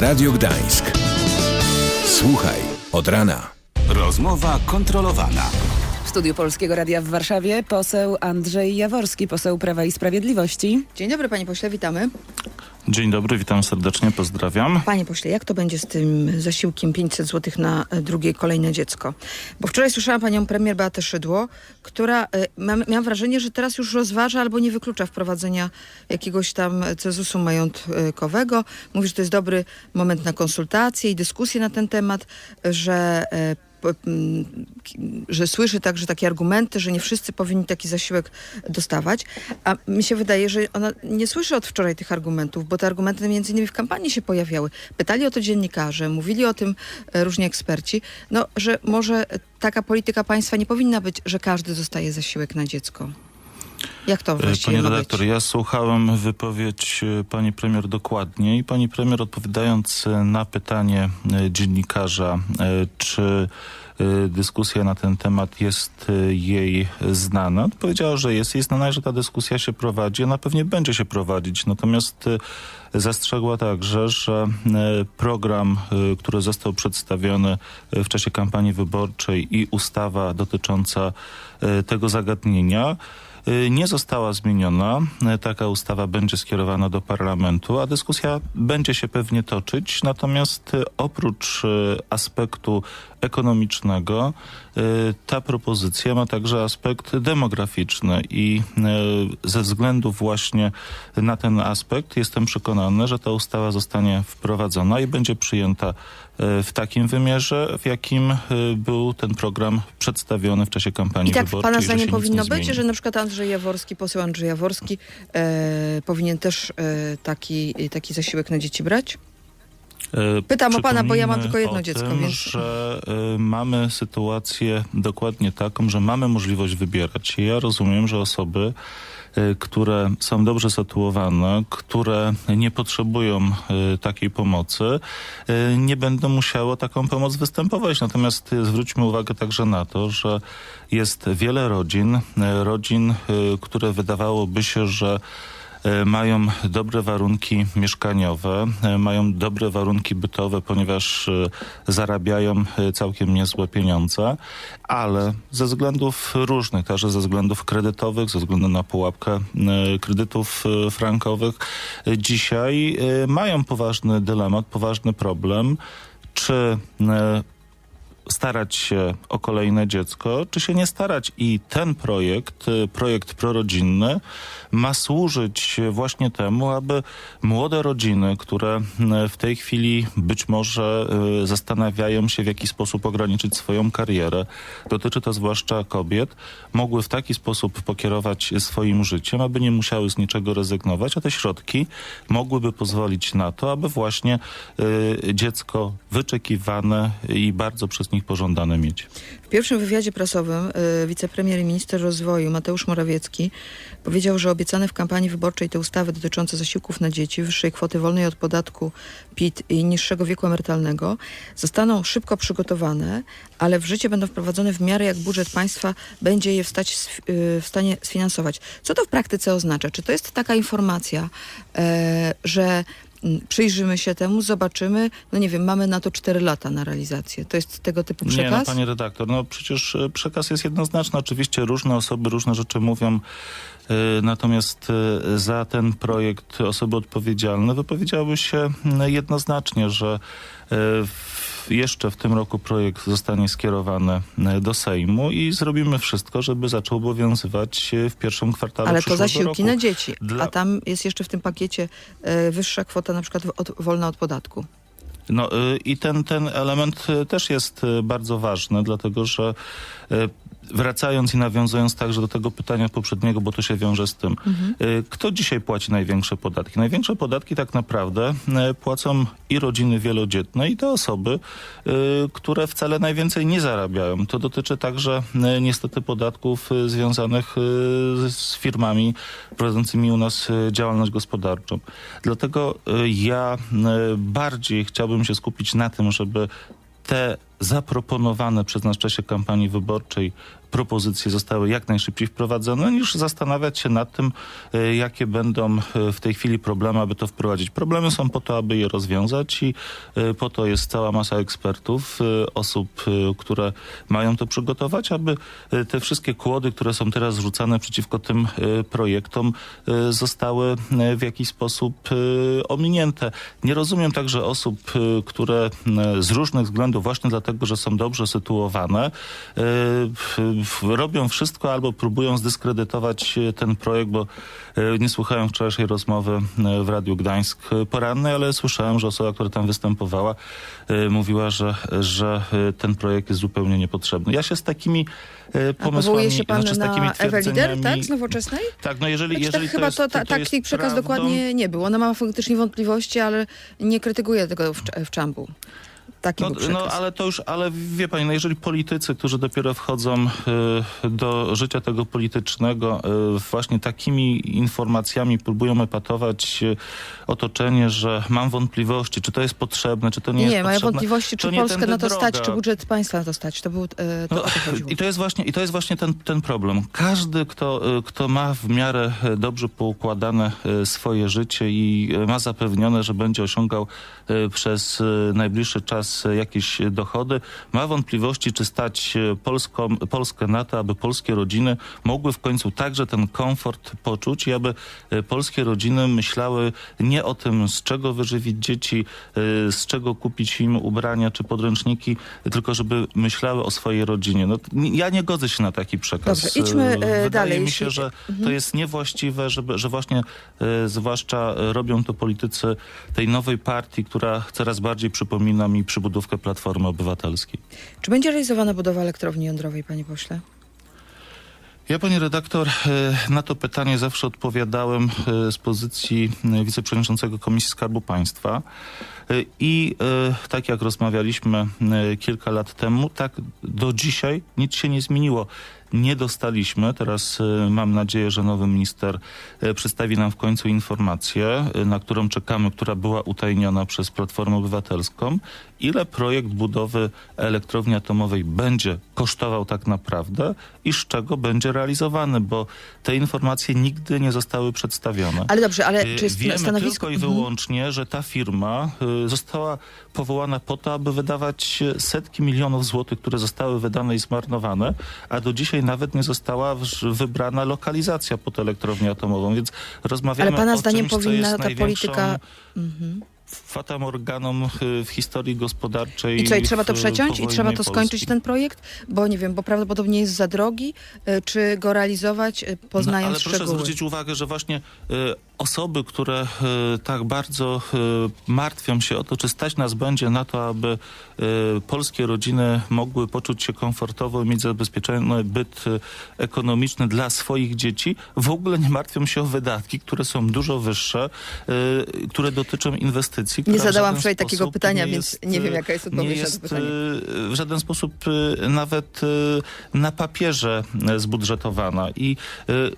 Radio Gdańsk. Słuchaj od rana. Rozmowa kontrolowana. W studiu Polskiego Radia w Warszawie poseł Andrzej Jaworski, poseł Prawa i Sprawiedliwości. Dzień dobry panie pośle, witamy. Dzień dobry, witam serdecznie, pozdrawiam. Panie pośle, jak to będzie z tym zasiłkiem 500 zł na e, drugie kolejne dziecko? Bo wczoraj słyszałam panią premier Beatę Szydło, która, e, mam, miałam wrażenie, że teraz już rozważa albo nie wyklucza wprowadzenia jakiegoś tam cezusu majątkowego. Mówi, że to jest dobry moment na konsultacje i dyskusje na ten temat, że e, że słyszy także takie argumenty, że nie wszyscy powinni taki zasiłek dostawać. A mi się wydaje, że ona nie słyszy od wczoraj tych argumentów, bo te argumenty między innymi w kampanii się pojawiały. Pytali o to dziennikarze, mówili o tym e, różni eksperci, no, że może taka polityka państwa nie powinna być, że każdy dostaje zasiłek na dziecko. Jak to E, właściwie Panie redaktor, ja słuchałem wypowiedź e, pani premier dokładnie i pani premier odpowiadając e, na pytanie dziennikarza, czy dyskusja na ten temat jest jej znana, powiedziała, że jest jej znana że ta dyskusja się prowadzi. Ona pewnie będzie się prowadzić. Natomiast zastrzegła także, że program, który został przedstawiony w czasie kampanii wyborczej i ustawa dotycząca tego zagadnienia nie została zmieniona. Y, Taka ustawa będzie skierowana do parlamentu, a dyskusja będzie się pewnie toczyć. Natomiast y, oprócz y, aspektu ekonomicznego, y, ta propozycja ma także aspekt demograficzny i y, ze względu właśnie na ten aspekt jestem przekonany, że ta ustawa zostanie wprowadzona i będzie przyjęta y, w takim wymiarze, w jakim y, był ten program przedstawiony w czasie kampanii I tak wyborczej. pana zdaniem powinno być, że na przykład Andrzej Jaworski, poseł Andrzej Jaworski e, powinien też e, taki, taki zasiłek na dzieci brać? E, Pytam o pana, bo ja mam tylko jedno dziecko, tym, więc- że e, mamy sytuację dokładnie taką, że mamy możliwość wybierać. Ja rozumiem, że osoby, e, które są dobrze sytuowane, które nie potrzebują takiej pomocy, nie będą musiały taką pomoc występować. Natomiast zwróćmy uwagę także na to, że jest wiele rodzin, rodzin, które wydawałoby się, że mają dobre warunki mieszkaniowe, e, mają dobre warunki bytowe, ponieważ e, zarabiają e, całkiem niezłe pieniądze, ale ze względów różnych, także ze względów kredytowych, ze względu na pułapkę e, kredytów e, frankowych, e, dzisiaj e, mają poważny dylemat, poważny problem, czy e, starać się o kolejne dziecko, czy się nie starać. I ten projekt, y, projekt prorodzinny, ma służyć właśnie temu, aby młode rodziny, które y, w tej chwili być może y, zastanawiają się, w jaki sposób ograniczyć swoją karierę, dotyczy to zwłaszcza kobiet, mogły w taki sposób pokierować swoim życiem, aby nie musiały z niczego rezygnować, a te środki mogłyby pozwolić na to, aby właśnie dziecko wyczekiwane i bardzo przez nich pożądane mieć. W pierwszym wywiadzie prasowym y, wicepremier i minister rozwoju Mateusz Morawiecki powiedział, że obiecane w kampanii wyborczej te ustawy dotyczące zasiłków na dzieci, wyższej kwoty wolnej od podatku PIT i niższego wieku emerytalnego zostaną szybko przygotowane, ale w życie będą wprowadzone w miarę jak budżet państwa będzie je w, y, w stanie sfinansować. Co to w praktyce oznacza? Czy to jest taka informacja, e, że przyjrzymy się temu, zobaczymy, no nie wiem, mamy na to 4 lata na realizację. To jest tego typu Nie, no przekaz? panie redaktor, no przecież e, przekaz jest jednoznaczny. Oczywiście różne osoby różne rzeczy mówią, e, natomiast e, za ten projekt osoby odpowiedzialne wypowiedziały się jednoznacznie, że w, jeszcze w tym roku projekt zostanie skierowany e, do Sejmu i zrobimy wszystko, żeby zaczął obowiązywać e, w pierwszym kwartale Ale to zasiłki roku. na dzieci. Dla- A tam jest jeszcze w tym pakiecie e, wyższa kwota na przykład od, wolna od podatku. No i ten, ten element też jest bardzo ważny, dlatego że wracając i nawiązując także do tego pytania poprzedniego, bo to się wiąże z tym, y, kto dzisiaj płaci największe podatki? Największe podatki tak naprawdę y, płacą i rodziny wielodzietne i te osoby, y, które wcale najwięcej nie zarabiają. To dotyczy także niestety podatków związanych z firmami prowadzącymi u nas działalność gospodarczą. Dlatego ja bardziej chciałbym się skupić na tym, żeby te zaproponowane przez nas w czasie kampanii wyborczej propozycje zostały jak najszybciej wprowadzone, niż zastanawiać się nad tym, e, jakie będą e, w tej chwili problemy, aby to wprowadzić. Problemy są po to, aby je rozwiązać i e, po to jest cała masa ekspertów, osób, które mają to przygotować, aby te wszystkie kłody, które są teraz zrzucane przeciwko tym projektom, zostały w jakiś sposób ominięte. Nie rozumiem także osób, które z różnych względów, właśnie dlatego, że są dobrze sytuowane, e, robią wszystko albo próbują zdyskredytować e, ten projekt, bo e, nie słuchałem wczorajszej rozmowy w Radiu Gdańsk porannej, ale słyszałem, że osoba, która tam występowała, mówiła, że, że ten projekt jest zupełnie niepotrzebny. Ja się z takimi pomysłami, się pan znaczy z takimi na twierdzeniami- tak, z Nowoczesnej? Tak, no jeżeli, Znaczy, jeżeli tak chyba jest, to, ta, to taki przekaz prawdą, dokładnie nie był. Ona ma faktycznie wątpliwości, ale nie krytykuje tego w, w czambu. Taki No, no ale to już, ale wie pani, no jeżeli politycy, którzy dopiero wchodzą y, do życia tego politycznego, y, właśnie takimi informacjami próbują epatować y, otoczenie, że mam wątpliwości, czy to jest potrzebne, czy to nie, nie, jest mają potrzebne. wątpliwości, to czy nie Polskę na to stać, droga. czy budżet państwa na to stać. To, był, e, to No. I to jest właśnie, i to jest właśnie ten, ten problem. Każdy, kto, y, kto ma w miarę y, dobrze poukładane y, swoje życie i y, ma zapewnione, że będzie osiągał y, przez y, najbliższy czas y, jakieś dochody, ma wątpliwości, czy stać Polską, Polskę na to, aby polskie rodziny mogły w końcu także ten komfort poczuć i aby y, polskie rodziny myślały nie o tym, z czego wyżywić dzieci, y, z czego kupić im ubrania czy podręczniki, tylko żeby myślały o swojej rodzinie. No, ja nie godzę się na taki przekaz. Dobrze, idźmy, e, Wydaje dalej, mi się, że to jest niewłaściwe, żeby, że właśnie zwłaszcza robią to politycy tej nowej partii, która coraz bardziej przypomina mi przybudówkę Platformy Obywatelskiej. Czy będzie realizowana budowa elektrowni jądrowej, panie pośle? Ja, pani redaktor, e, na to pytanie zawsze odpowiadałem e, z pozycji e, wiceprzewodniczącego Komisji Skarbu Państwa. I tak jak rozmawialiśmy kilka lat temu, tak do dzisiaj nic się nie zmieniło. Nie dostaliśmy, teraz e, mam nadzieję, że nowy minister e, przedstawi nam w końcu informację, e, na którą czekamy, która była utajniona przez Platformę Obywatelską, ile projekt budowy elektrowni atomowej będzie kosztował tak naprawdę i z czego będzie realizowany, bo te informacje nigdy nie zostały przedstawione. Ale dobrze, ale Y, czy Wiemy stanowisko... tylko i Mhm. wyłącznie, że ta firma y, została powołana po to, aby wydawać y, setki milionów złotych, które zostały wydane i zmarnowane, a do dzisiaj nawet nie została wybrana lokalizacja pod elektrownię atomową, więc rozmawiamy Ale pana o zdaniem czymś, co powinna jest ta polityka... Mhm. Fatamorganą y, w historii gospodarczej. I co, i trzeba to przeciąć? I trzeba to skończyć, Polski. ten projekt? Bo nie wiem, bo prawdopodobnie jest za drogi, y, czy go realizować, y, poznając no, ale proszę szczegóły? zwrócić uwagę, że właśnie osoby, które tak bardzo martwią się o to, czy stać nas będzie na to, aby polskie rodziny mogły poczuć się komfortowo i mieć zabezpieczony byt ekonomiczny dla swoich dzieci, w ogóle nie martwią się o wydatki, które są dużo wyższe, które dotyczą inwestycji. Która w zadałam wczoraj takiego pytania, nie więc jest, nie wiem, y, jaka jest nie odpowiedź na to jest, pytanie. y, w żaden sposób y, nawet na papierze zbudżetowana. I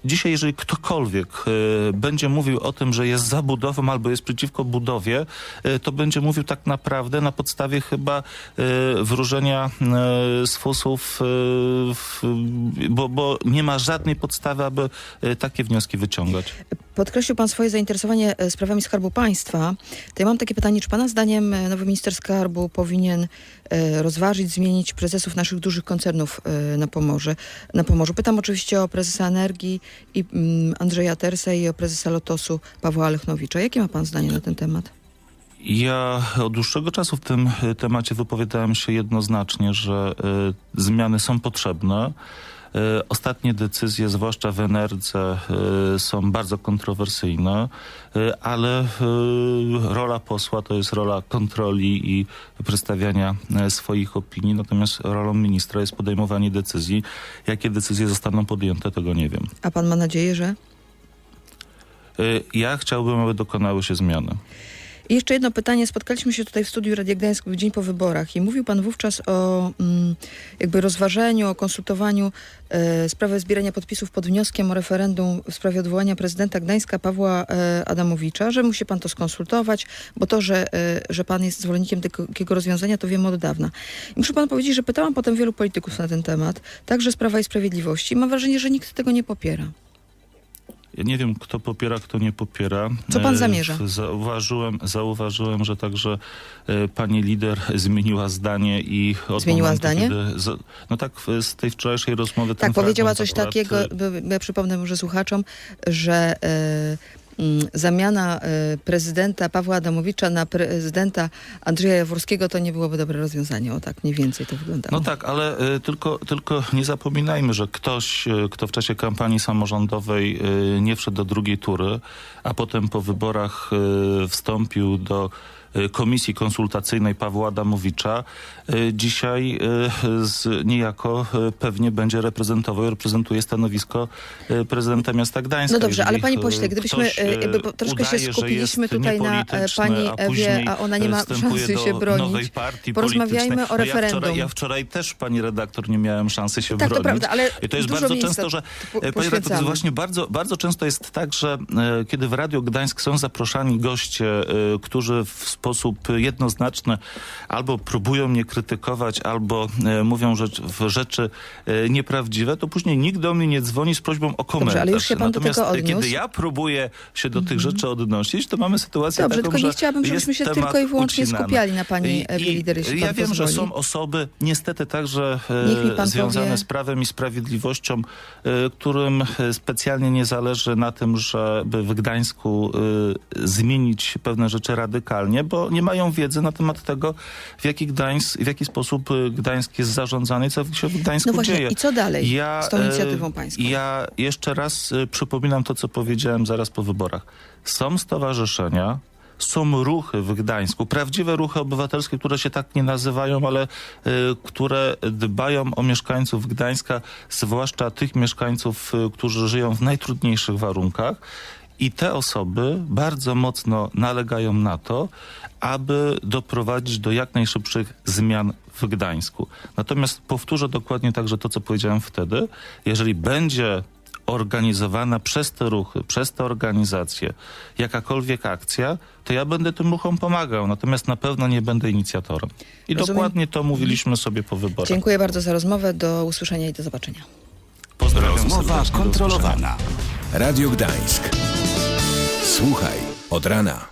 dzisiaj, jeżeli ktokolwiek będzie mówił o tym, że jest za budową albo jest przeciwko budowie, to będzie mówił tak naprawdę na podstawie chyba wróżenia z fusów, bo, bo nie ma żadnej podstawy, aby takie wnioski wyciągać. Podkreślił pan swoje zainteresowanie e, sprawami Skarbu Państwa. To ja mam takie pytanie, czy pana zdaniem e, nowy minister Skarbu powinien e, rozważyć, zmienić prezesów naszych dużych koncernów na Pomorze? Na Pomorzu. Pytam oczywiście o prezesa Energii i mm, Andrzeja Tersa i o prezesa Lotosu Pawła Alechnowicza. Jakie ma pan zdanie na ten temat? Ja od dłuższego czasu w tym temacie wypowiadałem się jednoznacznie, że zmiany są potrzebne. Y, Ostatnie decyzje, zwłaszcza w Enerdze, y, są bardzo kontrowersyjne, y, ale rola posła to jest rola kontroli i przedstawiania swoich opinii, natomiast rolą ministra jest podejmowanie decyzji. Jakie decyzje zostaną podjęte, tego nie wiem. A pan ma nadzieję, że... Ja chciałbym, aby dokonały się zmiany. I jeszcze jedno pytanie. Spotkaliśmy się tutaj w studiu Radia Gdańsk w dzień po wyborach i mówił pan wówczas o mm, jakby rozważeniu, o konsultowaniu e, sprawy zbierania podpisów pod wnioskiem o referendum w sprawie odwołania prezydenta Gdańska Pawła e, Adamowicza, że musi pan to skonsultować, bo to, że, e, że pan jest zwolennikiem takiego rozwiązania, to wiemy od dawna. I muszę panu powiedzieć, że pytałam potem wielu polityków na ten temat, także z Prawa i Sprawiedliwości. Mam wrażenie, że nikt tego nie popiera. Ja nie wiem, kto popiera, kto nie popiera. Co pan E, zamierza? Zauważyłem, zauważyłem że także e, pani lider zmieniła zdanie i od Zmieniła momentu, zdanie? Kiedy, no tak, z tej wczorajszej rozmowy Tak, powiedziała coś akurat, takiego, e, ja przypomnę może słuchaczom, że mm, zamiana e, prezydenta Pawła Adamowicza na prezydenta Andrzeja Jaworskiego to nie byłoby dobre rozwiązanie. O tak mniej więcej to wyglądało. No tak, ale y, tylko, tylko nie zapominajmy, że ktoś, y, kto w czasie kampanii samorządowej nie wszedł do drugiej tury, a potem po wyborach wstąpił do komisji konsultacyjnej Pawła Adamowicza, y, dzisiaj y, z, niejako y, pewnie będzie reprezentował i reprezentuje stanowisko y, prezydenta miasta Gdańska. No dobrze, ale panie pośle, y, gdybyśmy e, y, troszkę się udaje, że skupiliśmy tutaj na e, pani a Ewie, a ona nie ma wstępuje szansy się bronić. Porozmawiajmy o No Ja referendum. wczoraj, ja wczoraj też, pani redaktor, nie miałem szansy się Tak, to bronić. prawda, ale I to jest bardzo często, że... e, Panie redaktor, to właśnie bardzo, bardzo często jest tak, że e, kiedy w Radio Gdańsk są zaproszani goście, e, którzy w sposób jednoznaczny albo próbują mnie krytykować, albo e, mówią rzecz, w rzeczy e, nieprawdziwe, to później nikt do mnie nie dzwoni z prośbą o komentarz. ale już się pan do Natomiast tego e, kiedy ja próbuję się do tych rzeczy odnosić, to mamy sytuację Dobrze, taką, tylko nie że chciałabym, żebyśmy się tylko i wyłącznie ucinany. skupiali na pani jeśli Ja pan wiem, że pozwoli. są osoby niestety także związane powie- z prawem i sprawiedliwością, którym specjalnie nie zależy na tym, żeby w Gdańsku zmienić pewne rzeczy radykalnie, bo nie mają wiedzy na temat tego, w jaki, Gdańsk, w jaki sposób e, Gdańsk jest zarządzany i co się w Gdańsku No właśnie, dzieje. i co dalej z tą e, inicjatywą pańską? Ja jeszcze raz e, przypominam to, co powiedziałem zaraz po wyborach. Są stowarzyszenia, są ruchy w Gdańsku, prawdziwe ruchy obywatelskie, które się tak nie nazywają, ale y, które dbają o mieszkańców Gdańska, zwłaszcza tych mieszkańców, y, którzy żyją w najtrudniejszych warunkach. I te osoby bardzo mocno nalegają na to, aby doprowadzić do jak najszybszych zmian w Gdańsku. Natomiast powtórzę dokładnie także to, co powiedziałem wtedy. Jeżeli będzie organizowana przez te ruchy, przez te organizacje, jakakolwiek akcja, to ja będę tym ruchom pomagał, natomiast na pewno nie będę inicjatorem. I Rozumiem. dokładnie to mówiliśmy sobie po wyborach. Dziękuję bardzo za rozmowę. Do usłyszenia i do zobaczenia. Pozdrawiam Rozmowa kontrolowana. Radio Gdańsk. Słuchaj od rana.